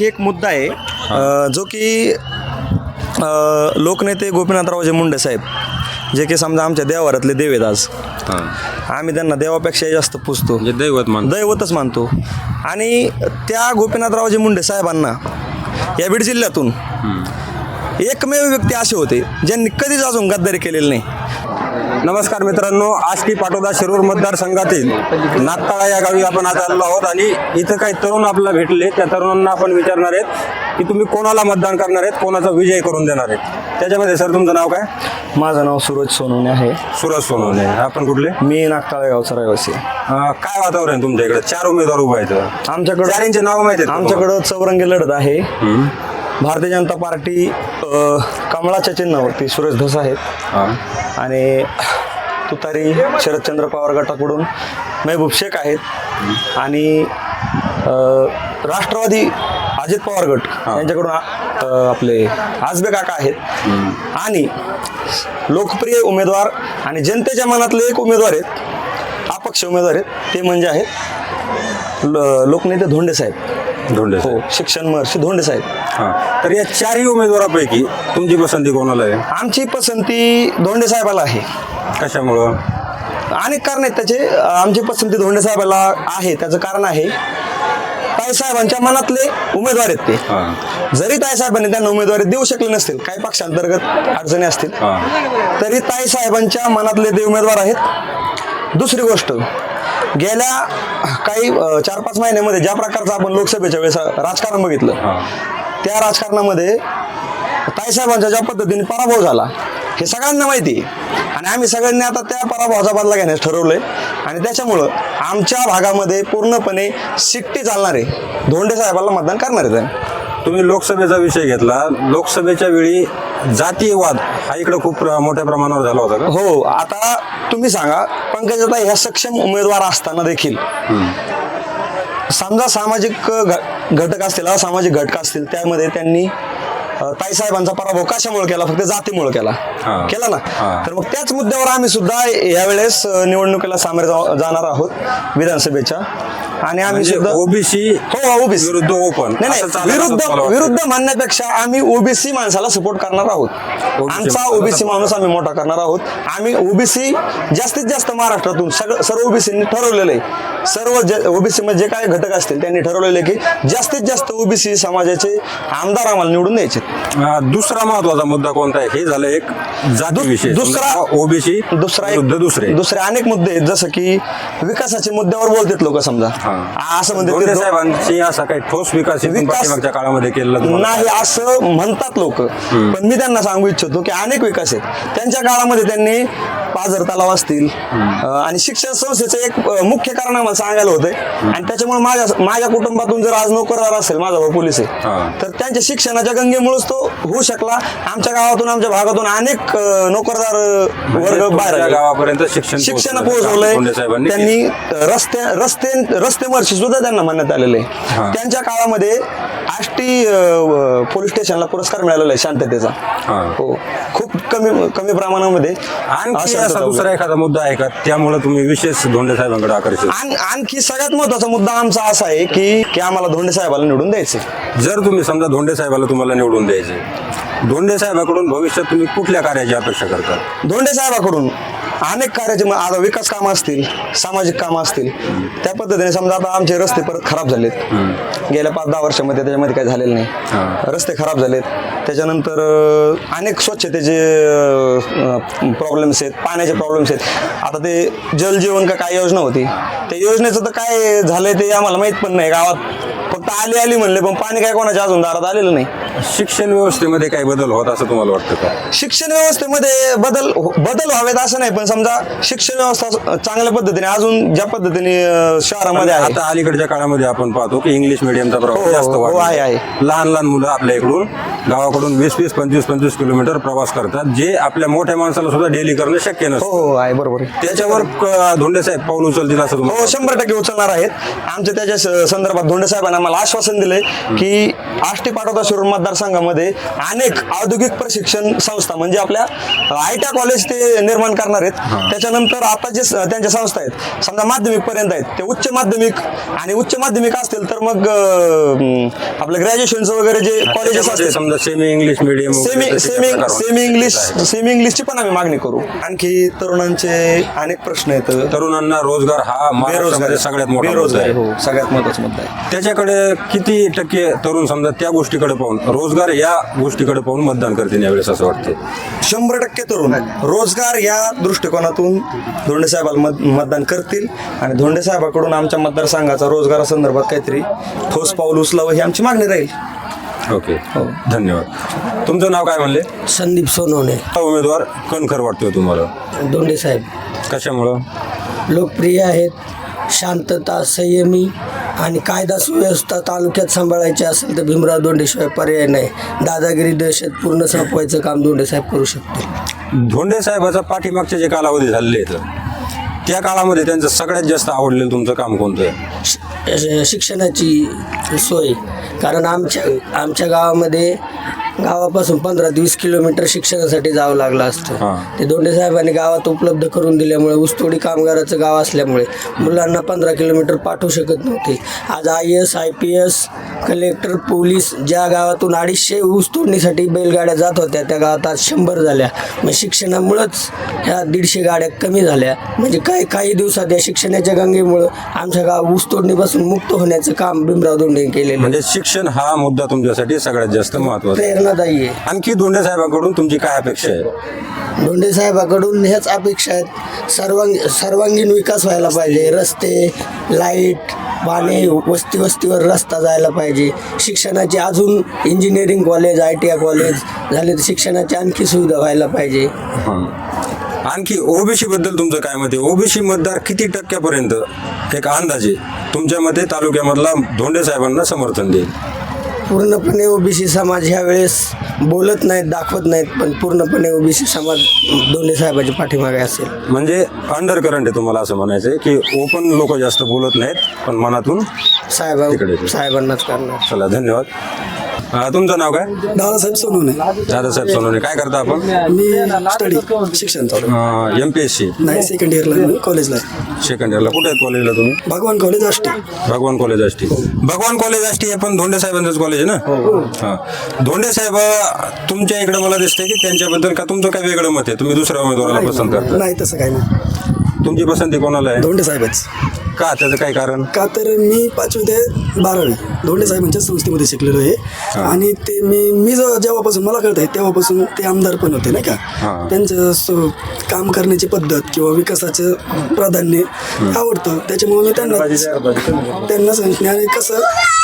आणखी एक मुद्दा आहे. अ, जो की अ, लोकनेते गोपीनाथरावजे मुंडे साहेब जे की समजा आमच्या देवारातले देव आहेत आज हां. आम्ही त्यांना देवापेक्षा जास्त पुजतो. म्हणजे दैवत मान दैवतच मानतो. आणि त्या गोपीनाथरावजी मुंडे साहेबांना या बीड जिल्ह्यातून एकमेव व्यक्ती असे होते ज्यांनी कधीच अजून गद्दारी केलेली नाही. नमस्कार मित्रांनो आष्टी पाटोदा शिरूर मतदारसंघातील नागताळा या गावी आपण आज आलेलो आहोत आणि इथं काही तरुण आपल्याला भेटले. त्या तरुणांना आपण विचारणार आहेत की तुम्ही कोणाला मतदान करणार आहेत कोणाचा विजय करून देणार आहेत? त्याच्यामध्ये सर तुमचं नाव काय? माझं नाव सूरज सोनवणे आहे. सुरज सोनवणे. आपण कुठले? मी नागटाळे गावचा रहिवासी काय वातावरण आहे तुमच्या इकडे? चार उमेदवार उभे आहेत. आमच्याकडं चारींचे नाव माहिती आहेत आमच्याकडं चौरंगी लढत आहे. भारतीय जनता पार्टी कमळाच्या चिन्हावरती सुरेश धस आहेत. आणि तुतारी शरदचंद्र पवार गटाकडून महबूब शेख आहेत. आणि राष्ट्रवादी अजित पवार गट यांच्याकडून आपले आजबे काका आहेत. आणि लोकप्रिय उमेदवार आणि जनतेच्या मनातले एक उमेदवार आहेत अपक्ष उमेदवार आहेत ते म्हणजे आहेत लोकनेते धोंडे साहेब. धोंडे हो शिक्षण महर्षी धोंडे साहेब. हां. तर या चारही उमेदवारापैकी तुमची पसंती कोणाला आहे? आमची पसंती धोंडे साहेबाला आहे. कशामुळं? अनेक कारण आहेत. त्याचे आमची पसंती धोंडे साहेबाला आहे. त्याचं कारण आहे ताई साहेबांच्या मनातले उमेदवार आहेत ते. जरी ताई साहेबांनी त्यांना उमेदवारी देऊ शकले नसतील काही पक्षांतर्गत अडचणी असतील. तरी ताई साहेबांच्या मनातले ते उमेदवार आहेत. दुसरी गोष्ट गेल्या काही चार पाच महिन्यामध्ये ज्या प्रकारचं आपण लोकसभेच्या वेळेस राजकारण बघितलं. त्या राजकारणामध्ये ताईसाहेबांचा ज्या पद्धतीने पराभव झाला हे सगळ्यांना माहिती आहे आणि आम्ही सगळ्यांनी आता त्या पराभवाचा बदला घेण्यास ठरवलंय आणि त्याच्यामुळं आमच्या भागामध्ये पूर्णपणे शिट्टी चालणार आहे धोंडे साहेबांना मतदान करणार आहे. तुम्ही लोकसभेचा विषय घेतला लोकसभेच्या वेळी जातीयवाद हा इकडे खूप प्र- मोठ्या प्रमाणावर झाला होता का? हो आता तुम्ही सांगा पंकजाताई ह्या सक्षम उमेदवार असताना देखील समजा सामाजिक घ- घटक असतील असामाजिक घटक असतील त्यामध्ये त्यांनी अ, ताईसाहेबांचा पराभव कशामुळे केला? फक्त जातीमुळे केला? हा. केला ना? हा. तर मग त्याच मुद्द्यावर आम्ही सुद्धा यावेळेस अ, निवडणुकीला सामोरे जाणार आहोत विधानसभेच्या. आणि आम्ही म्हणजे सुद्धा ओबीसी हो ओबीसी. विरुद्ध ओपन. नाही नाही विरुद्ध विरुद्ध म्हणण्यापेक्षा आम्ही ओबीसी माणसाला सपोर्ट करणार आहोत. आमचा ओबीसी. माणूस आम्ही मोठा करणार आहोत. आम्ही ओबीसी जास्तीत जास्त महाराष्ट्रातून सगळं सर्व ओबीसींनी ठरवलेलं आहे. सर्व ओबीसी मध्ये जे काही घटक असतील त्यांनी ठरवलेलं की जास्तीत जास्त ओबीसी समाजाचे आमदार आम्हाला निवडून द्यायचे. दुसरा महत्त्वाचा मुद्दा कोणता आहे? हे झालं एक जाती विषय दुसरा ओबीसी दुसरा दुसरे. दुसरे अनेक मुद्दे आहेत. जसं की विकासाच्या मुद्द्यावर बोलतात लोक समजा. असं दो- साहेबांची असा काही ठोस विकास पाठीमागच्या काळामध्ये केलेला नाही असं म्हणतात लोक. पण मी त्यांना सांगू इच्छितो की अनेक विकास आहेत. त्यांच्या काळामध्ये त्यांनी पाझर तलाव असतील आणि शिक्षण संस्थेचं एक मुख्य कारण आम्हाला सांगायला होतंय आणि त्याच्यामुळे माझ्या माझ्या कुटुंबातून जर आज नोकरदार असेल माझा भाऊ पोलीस आहे. तर त्यांच्या शिक्षणाच्या गंगेमुळेच तो होऊ शकला आमच्या गावातून आमच्या भागातून अनेक नोकरदार अं, वर्ग बाहेर. गावापर्यंत शिक्षण शिक्षण. पोहोचवलंय त्यांनी रस्ते रस्ते रस्ते मर्शी सुद्धा त्यांना मानण्यात आलेले आहे. त्यांच्या काळामध्ये आष्टी पोलीस स्टेशनला पुरस्कार मिळालेला आहे शांततेचा. हो खूप कमी कमी प्रमाणामध्ये आणखी असा. दुसरा एखादा मुद्दा आहे का? त्यामुळे तुम्ही विशेष धोंडे साहेबांकडे आकर्षित आण- आणखी सगळ्यात महत्त्वाचा मुद्दा आमचा असा आहे की की आम्हाला धोंडे साहेबाला निवडून द्यायचे. जर तुम्ही समजा धोंडे साहेबाला तुम्हाला निवडून द्यायचे धोंडे साहेबाकडून भविष्यात तुम्ही कुठल्या कार्याची अपेक्षा करता? धोंडे साहेबाकडून अनेक कार्याचे आता विकास कामं असतील सामाजिक कामं असतील त्या पद्धतीने समजा आता आमचे रस्ते परत खराब झालेत. गेल्या पाच दहा वर्षामध्ये त्याच्यामध्ये काही झालेलं. नाही. रस्ते खराब झालेत. त्याच्यानंतर अनेक स्वच्छतेचे प्रॉब्लेम्स आहेत पाण्याचे प्रॉब्लेम्स आहेत. आता ते जल जीवन का काय योजना होती? त्या योजनेचं तर काय झालंय ते आम्हाला माहीत पण नाही. गावात फक्त आली आली म्हणले पण पाणी काय कोणाच्या अजून दारात आलेलं नाही. शिक्षण व्यवस्थेमध्ये काही बदल होत असं तुम्हाला वाटतं का? शिक्षण व्यवस्थेमध्ये बदल बदल व्हावेत असं नाही पण समजा शिक्षण व्यवस्था चांगल्या पद्धतीने अजून ज्या पद्धतीने अं, शहरामध्ये आहे. आता अलीकडच्या काळामध्ये आपण पाहतो की इंग्लिश मिडियमचा हो, प्रभाव जास्त हो, वाढला. आहे, आहे. लहान लहान मुलं आपल्या इकडून गावाकडून वीस वीस पंचवीस पंचवीस किलोमीटर प्रवास करतात. जे आपल्या मोठ्या माणसाला सुद्धा डेली करणं शक्य हो नसतं. हो आहे बरोबर आहे. त्याच्यावर क- धोंडे साहेब पाऊल उचलतील असं तुम्हाला हो शंभर टक्के उचलणार आहेत. आमच्या त्याच्या स- संदर्भात धोंडे साहेबांना आम्हाला आश्वासन दिले की आष्टी पाठवता शिरूर मतदार मतदारसंघामध्ये अनेक औद्योगिक प्रशिक्षण संस्था म्हणजे आपल्या आय टी कॉलेज ते निर्माण करणार आहेत. त्याच्यानंतर आता जे त्यांच्या संस्था आहेत समजा माध्यमिक पर्यंत आहेत ते उच्च माध्यमिक आणि उच्च माध्यमिक असतील तर मग आपलं ग्रॅज्युएशनचं वगैरे जे कॉलेजेस असतील. समजा semi English medium semi semi semi English semi इंग्लिशची पण आम्ही मागणी करू. आणखी तरुणांचे अनेक प्रश्न आहेत. तरुणांना रोजगार हा महाराष्ट्रामध्ये सगळ्यात मोठा बेरोजगारी हो सगळ्यात महत्त्वाचा मुद्दा आहे. त्याच्याकडे किती टक्के तरुण समजा त्या गोष्टीकडे पाहून रोजगार या गोष्टीकडे पाहून मतदान करतील यावेळेस असं वाटते शंभर टक्के तरुण रोजगार या दृष्टिकोनातून धोंडे साहेबाला मत मतदान करतील. आणि धोंडे साहेबाकडून आमच्या मतदारसंघाचा रोजगारासंदर्भात काहीतरी ठोस पाऊल उचलावं ही आमची मागणी राहील. ओके. धन्यवाद. तुमचं नाव काय म्हणले? संदीप सोनवणे. हा उमेदवार कणखर वाटतोय तुम्हाला. दोंडे साहेब. कशामुळं? लोकप्रिय आहेत शांतता संयमी आणि कायदा सुव्यवस्था तालुक्यात सांभाळायची असेल तर भीमराव दोंडेशिवाय पर्याय नाही. दादागिरी दहशत पूर्ण संपवायचं काम दोंडे साहेब करू शकतील. धोंडे साहेबाचा पाठीमागचे जे कालावधी झालेले आहेत त्या काळामध्ये त्यांचं सगळ्यात जास्त आवडलेलं तुमचं काम कोणतं? आहे शिक्षणाची सोय. कारण आमच्या आमच्या गावामध्ये गावापासून पंधरा ते वीस किलोमीटर शिक्षणासाठी जावं लागलं असतं हां. ते दोंडे साहेबांनी गावात उपलब्ध करून दिल्यामुळे ऊसतोडी कामगाराचं गाव असल्यामुळे मुलांना पंधरा किलोमीटर पाठवू शकत नव्हते आज I S I P S collector police ज्या गावातून अडीचशे ऊस तोडणीसाठी बैलगाड्या जात होत्या त्या गावात आज शंभर झाल्या. मग शिक्षणामुळंच ह्या दीडशे गाड्या कमी झाल्या. म्हणजे काही काही दिवसात या शिक्षणाच्या गंगेमुळं आमच्या गाव ऊस तोडणीपासून मुक्त होण्याचं काम भीमराव केलेलं आहे. म्हणजे शिक्षण हा मुद्दा तुमच्यासाठी सगळ्यात जास्त महत्त्वाचा. प्रेरणादायी आहे. आणखी धोंडे साहेबांकडून तुमची काय अपेक्षा आहे? धोंडे साहेबाकडून ह्याच अपेक्षा आहेत. सर्वांगी सर्वांगीण विकास व्हायला पाहिजे. रस्ते लाइट पाणी वस्ती वस्तीवर रस्ता जायला पाहिजे. शिक्षणाचे अजून engineering college I T I college झाले तर शिक्षणाची आणखी सुविधा व्हायला पाहिजे. आणखी ओबीसी बद्दल तुमचं काय मत आहे? ओबीसी मतदार किती टक्क्यापर्यंत एक अंदाजे तुमच्या मते तालुक्यामधला धोंडे साहेबांना समर्थन देईल? पूर्णपणे ओबीसी समाज ह्या वेळेस बोलत नाहीत दाखवत नाहीत पण पूर्णपणे ओबीसी समाज धोंडे साहेबाच्या पाठीमागे असेल. म्हणजे अंडर करंट आहे तुम्हाला असं म्हणायचं आहे की ओपन लोक जास्त बोलत नाहीत पण मनातून साहेबा तिकडे. साहेबांनाच करणार. चला धन्यवाद. अं, तुमचं नाव काय? दादासाहेब सोनवणे. दादासाहेब सोनवणे. काय करता आपण? मी स्टडी शिक्षण चालू. एम पी एस सी नाही सेकंड इयरला मी कॉलेजला आहे. सेकंड इयरला कुठे आहेत कॉलेजला तुम्ही? भगवान कॉलेज आष्टी भगवान कॉलेज आष्टी भगवान कॉलेज आष्टी हे पण धोंडे साहेबांचंच कॉलेज आहे ना? हां धोंडे साहेब तुमच्या इकडे मला दिसतंय की त्यांच्याबद्दल का तुमचं काय वेगळं मत आहे? तुम्ही दुसऱ्या उमेदवाराला पसंत करता. नाही तसं काही नाही. तुमची पसंती कोणाला आहे? धोंडे साहेबच. का? त्याचं काय कारण? का तर मी पाचवी ते बारावी धोंडे साहेबांच्या संस्थेमध्ये शिकलेलो आहे. आणि ते मी मी जो जेव्हापासून मला कळत आहे तेव्हापासून ते आमदार पण होते नाही का? हां. त्यांचं स- काम करण्याची पद्धत किंवा विकासाचं प्राधान्य आवडतं. त्याच्यामुळे मी त्यांना त्यांना सांगितले आणि कसं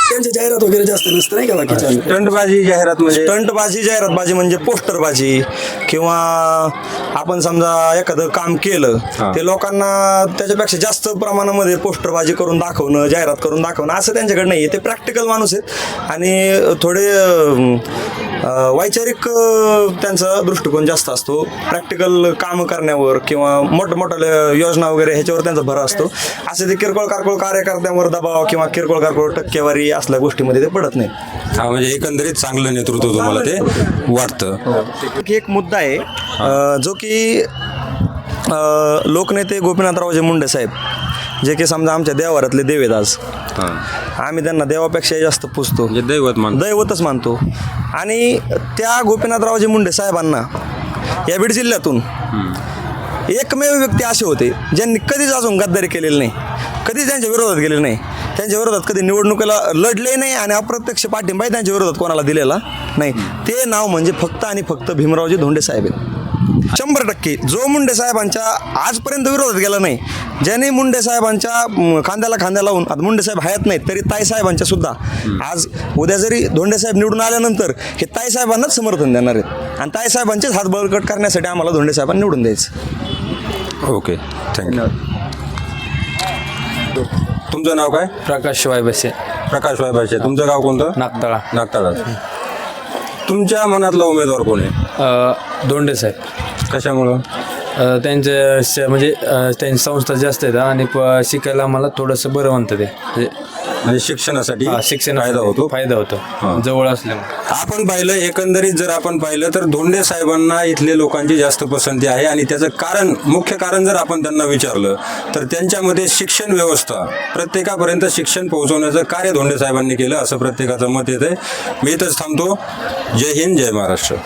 त्यांची जाहिरात वगैरे जास्त नसतं नाही का बाकीच्या? स्टंटबाजी जाहिरात म्हणजे? स्टंटबाजी जाहिरातबाजी म्हणजे पोस्टरबाजी किंवा आपण समजा एखादं काम केलं. ते लोकांना त्याच्यापेक्षा जास्त प्रमाणामध्ये पोस्टरबाजी करून दाखवणं जाहिरात करून दाखवणं असं त्यांच्याकडे नाही ते प्रॅक्टिकल माणूस आहेत आणि थोडे वैचारिक त्यांचा दृष्टिकोन जास्त असतो. प्रॅक्टिकल कामं करण्यावर किंवा मोठमोठ्या योजना वगैरे ह्याच्यावर त्यांचा भर असतो. असे ते किरकोळ कारकोळ कार्यकर्त्यांवर दबाव किंवा किरकोळ कारकोळ टक्केवारी असल्या गोष्टीमध्ये ते पडत नाही. हा म्हणजे एकंदरीत चांगलं नेतृत्व तुम्हाला ते वाटतं. की एक मुद्दा आहे अ, जो की अ, लोकनेते गोपीनाथरावजे मुंडे साहेब जे की समजा आमच्या देवारातले देव आहेत आज. हां. आम्ही त्यांना देवापेक्षा जास्त पुजतो. म्हणजे दैवत मान दैवतच मानतो. आणि त्या गोपीनाथरावजी मुंडे साहेबांना या बीड जिल्ह्यातून एकमेव व्यक्ती असे होते ज्यांनी कधीच अजून गद्दारी केलेली नाही कधीच त्यांच्या विरोधात गेलेले नाही. त्यांच्या विरोधात कधी निवडणुकीला लढले नाही आणि अप्रत्यक्ष पाठिंबाही त्यांच्या विरोधात कोणाला दिलेला नाही. ते नाव म्हणजे फक्त आणि फक्त भीमरावजी धोंडे साहेब आहेत. शंभर टक्के. जो मुंडे साहेबांच्या आजपर्यंत विरोधात गेला नाही ज्यांनी मुंडे साहेबांच्या खांद्याला खांद्या लावून आता मुंडे साहेब हयात नाहीत तरी ताई साहेबांच्या सुद्धा. आज उद्या जरी धोंडे साहेब निवडून आल्यानंतर हे ताई साहेबांनाच समर्थन देणार आहेत. आणि ताई साहेबांचेच हात बळकट करण्यासाठी आम्हाला धोंडे साहेबांना निवडून द्यायचं. ओके थँक्यू तुमचं नाव काय? प्रकाश शिवाय बसे. प्रकाश वायभाषे तुमचं गाव कोणतं? नागतळा. नागताळा. तुमच्या मनातला उमेदवार कोण आहे? अ, दोंडे साहेब. कशामुळं? अ, श- म्हणजे अ, त्यांची संस्था जास्त आहेत आणि प- शिकायला आम्हाला थोडंसं बरं म्हणतं ते. म्हणजे म्हणजे शिक्षणासाठी हा, शिक्षण फायदा होतो. फायदा होतो. जवळ असल्यामुळे. आपण पाहिलं एकंदरीत जर आपण पाहिलं तर धोंडे साहेबांना इथले लोकांची जास्त पसंती आहे आणि त्याचं कारण मुख्य कारण जर आपण त्यांना विचारलं तर त्यांच्यामध्ये शिक्षण व्यवस्था प्रत्येकापर्यंत शिक्षण पोहोचवण्याचं कार्य धोंडे साहेबांनी केलं असं प्रत्येकाचं मत येतं मी इथंच थांबतो. जय हिंद जय महाराष्ट्र.